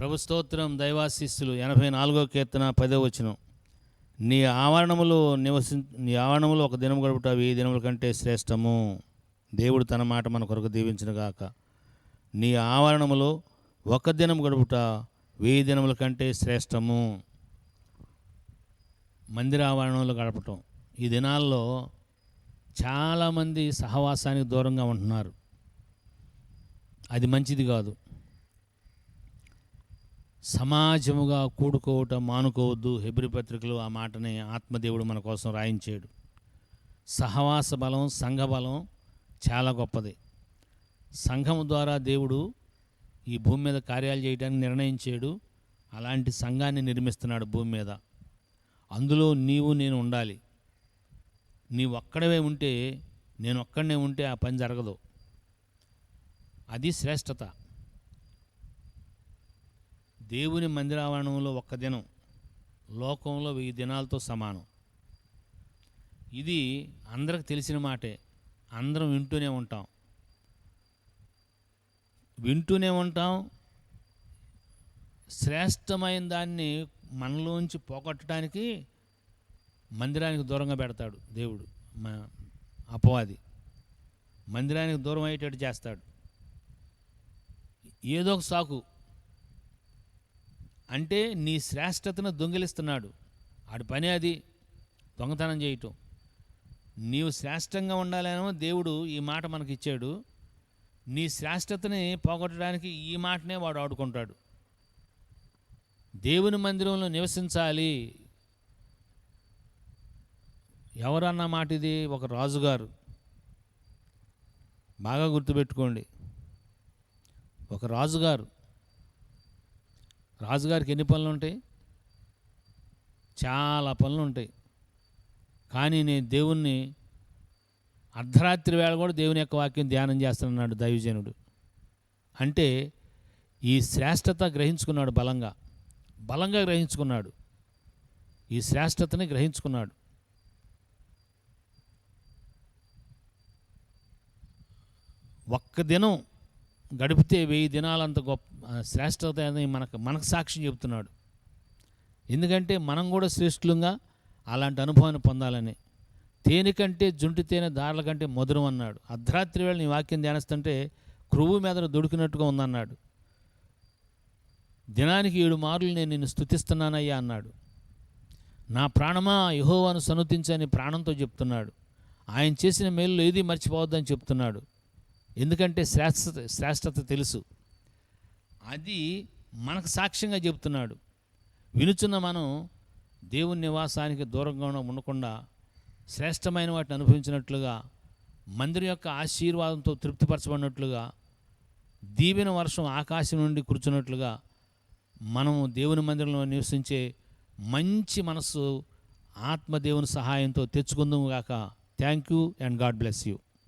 ప్రభు స్తోత్రం దైవాశిస్సులు. ఎనభై నాలుగో కీర్తన పదో వచనం. నీ ఆవరణములో నివసి నీ ఆవరణములు ఒక దినం గడుపుట వెయ్యి దినముల కంటే శ్రేష్టము. దేవుడు తన మాట మన కొరకు దీవించిన గాక. నీ ఆవరణములో ఒక దినం గడుపుట వెయ్యి దినముల కంటే శ్రేష్టము. మందిర ఆవరణంలో గడపటం. ఈ దినాల్లో చాలామంది సహవాసానికి దూరంగా ఉంటున్నారు. అది మంచిది కాదు. సమాజముగా కూడుకోవటం మానుకోవద్దు హెబ్రి పత్రికలు ఆ మాటని ఆత్మదేవుడు మన కోసం రాయించాడు. సహవాస బలం సంఘ బలం చాలా గొప్పది. సంఘం ద్వారా దేవుడు ఈ భూమి మీద కార్యాలు చేయడానికి నిర్ణయించాడు. అలాంటి సంఘాన్ని నిర్మిస్తున్నాడు భూమి మీద. అందులో నీవు నేను ఉండాలి. నీవు ఒక్కడవే ఉంటే నేను ఒక్కడనే ఉంటే ఆ పని జరగదు. అది శ్రేష్టత. దేవుని మందిరావరణంలో ఒక్క దినం లోకంలో వెయ్యి దినాలతో సమానం. ఇది అందరికి తెలిసిన మాటే. అందరం వింటూనే ఉంటాం. వింటూనే ఉంటాం. శ్రేష్టమైన దాన్ని మనలోంచి పోగొట్టడానికి మందిరానికి దూరంగా పెడతాడు దేవుడు మా అపవాది. మందిరానికి దూరం అయ్యేటట్టు చేస్తాడు. ఏదో ఒక సాకు. అంటే నీ శ్రేష్టతను దొంగిలిస్తున్నాడు. ఆడి పని అది. దొంగతనం చేయటం. నీవు శ్రేష్టంగా ఉండాలేమో దేవుడు ఈ మాట మనకి ఇచ్చాడు నీ శ్రేష్టతని పోగొట్టడానికి ఈ మాటనే వాడు ఆడుకుంటాడు. దేవుని మందిరంలో నివసించాలి. ఎవరన్న మాట ఇది? ఒక రాజుగారు. బాగా గుర్తుపెట్టుకోండి. ఒక రాజుగారు. రాజుగారికి ఎన్ని పనులు ఉంటాయి? చాలా పనులు ఉంటాయి. కానీ నేను దేవుణ్ణి అర్ధరాత్రి వేళ కూడా దేవుని యొక్క వాక్యం ధ్యానం చేస్తున్నాడు దైవజనుడు. అంటే ఈ శ్రేష్టత గ్రహించుకున్నాడు బలంగా. బలంగా గ్రహించుకున్నాడు. ఈ శ్రేష్టతని గ్రహించుకున్నాడు. ఒక్క దినం గడిపితే వెయ్యి దినాలంత గొప్ప శ్రేష్టత అని మనకు మనకు సాక్ష్యం చెబుతున్నాడు. ఎందుకంటే మనం కూడా శ్రేష్ఠులుగా అలాంటి అనుభవాన్ని పొందాలని. తేనె కంటే జుంటి తేనె దారుల కంటే మధురం అన్నాడు. అర్ధరాత్రి వేళ నీ వాక్యం ధ్యానిస్తుంటే క్రువు మీద దొడికినట్టుగా ఉందన్నాడు. దినానికి ఏడు మార్లు నేను నిన్ను స్థుతిస్తున్నానయ్యా అన్నాడు. నా ప్రాణమా యహోవాను సనుతించని ప్రాణంతో చెప్తున్నాడు. ఆయన చేసిన మేలు ఏది మర్చిపోవద్దని చెప్తున్నాడు. ఎందుకంటే శ్రేష్ఠత శ్రేష్టత తెలుసు. అది మనకు సాక్ష్యంగా చెప్తున్నాడు వినుచున్న మనం దేవుని నివాసానికి దూరంగా ఉండకుండా శ్రేష్టమైన వాటిని అనుభవించినట్లుగా మందిరం యొక్క ఆశీర్వాదంతో తృప్తిపరచబడినట్లుగా దీవెన వర్షం ఆకాశం నుండి కూర్చున్నట్లుగా మనము దేవుని మందిరంలో నివసించే మంచి మనస్సు ఆత్మదేవుని సహాయంతో తెచ్చుకుందాము గాక. Thank you and God bless you